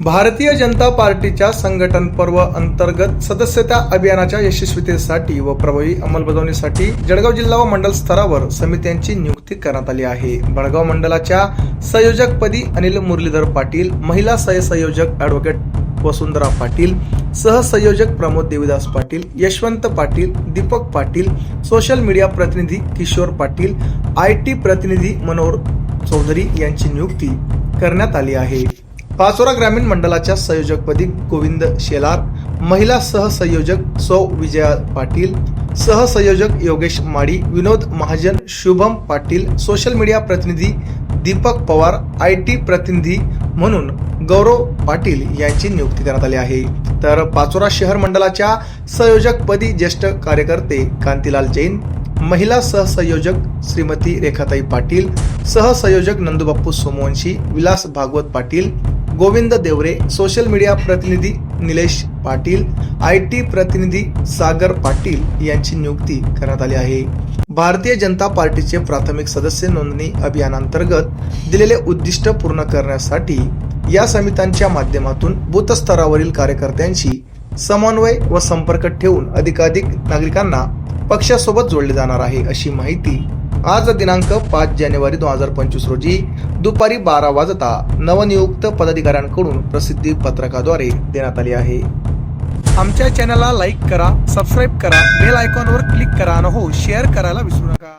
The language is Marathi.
भारतीय जनता पार्टीच्या संघटन पर्व अंतर्गत सदस्यता अभियानाच्या यशस्वीतेसाठी व प्रभावी अंमलबजावणीसाठी जळगाव जिल्हा व मंडल स्तरावर समित्यांची नियुक्ती करण्यात आली आहे. बडगाव मंडलाच्या संयोजकपदी अनिल मुरलीधर पाटील महिला सहसंयोजक ॲडव्होकेट वसुंधरा पाटील सहसंयोजक प्रमोद देवीदास पाटील यशवंत पाटील दीपक पाटील सोशल मीडिया प्रतिनिधी किशोर पाटील आय टी प्रतिनिधी मनोहर चौधरी यांची नियुक्ती करण्यात आली आहे. पाचोरा ग्रामीण मंडळाच्या संयोजकपदी गोविंद शेलार महिला सहसंयोजक सौ विजया पाटील सहसंयोजक योगेश माडी विनोद महाजन शुभम पाटील सोशल मीडिया प्रतिनिधी दीपक पवार आय टी प्रतिनिधी म्हणून गौरव पाटील यांची नियुक्ती करण्यात आली आहे. तर पाचोरा शहर मंडळाच्या संयोजकपदी ज्येष्ठ कार्यकर्ते कांतीलाल जैन महिला सहसंयोजक श्रीमती रेखाताई पाटील सहसंयोजक नंदुबाप्पू सोमवंशी विलास भागवत पाटील गोविंद देवरे सोशल मीडिया प्रतिनिधी निलेश पाटील आय टी प्रतिनिधी सागर पाटील यांची नियुक्ती करण्यात आली आहे. भारतीय जनता पार्टीचे प्राथमिक सदस्य नोंदणी अभियानांतर्गत दिलेले उद्दिष्ट पूर्ण करण्यासाठी या समित्यांच्या माध्यमातून बूथ स्तरावरील कार्यकर्त्यांशी समन्वय व संपर्क ठेवून अधिकाधिक नागरिकांना पक्षासोबत जोडले जाणार आहे अशी माहिती आज दिनांक पाच जानेवारी दोन हजार पंचवीस रोजी दुपारी बारा वाजता नवनियुक्त पदाधिकाऱ्यांकडून प्रसिद्धी पत्रकाद्वारे देण्यात आली आहे. आमच्या चॅनलला लाईक करा सबस्क्राईब करा बेल आयकॉनवर क्लिक करा आणि हो शेअर करायला विसरू नका.